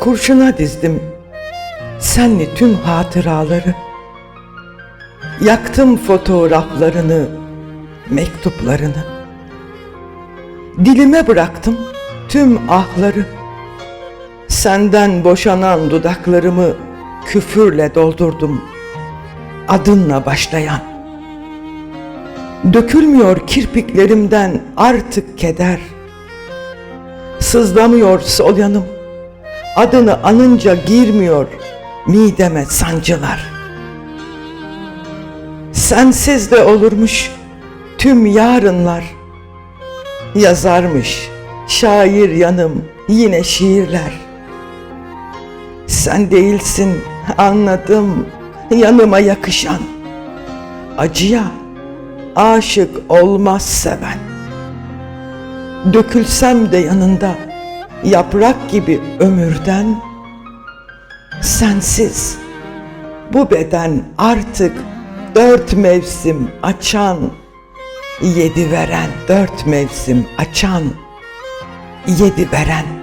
Kurşuna dizdim senli tüm hatıraları. Yaktım fotoğraflarını, mektuplarını. Dilime bıraktım tüm ahları. Senden boşanan dudaklarımı küfürle doldurdum. Adınla başlayan. Dökülmüyor kirpiklerimden artık keder. Sızlamıyor sol yanım. Adını anınca girmiyor mideme sancılar. Sensiz de olurmuş tüm yarınlar. Yazarmış şair yanım yine şiirler. Sen değilsin anladım yanıma yakışan. Acıya aşık olmaz seven. Dökülsem de yanında yaprak gibi ömürden sensiz. Bu beden artık dört mevsim açan yedi veren dört mevsim açan yedi veren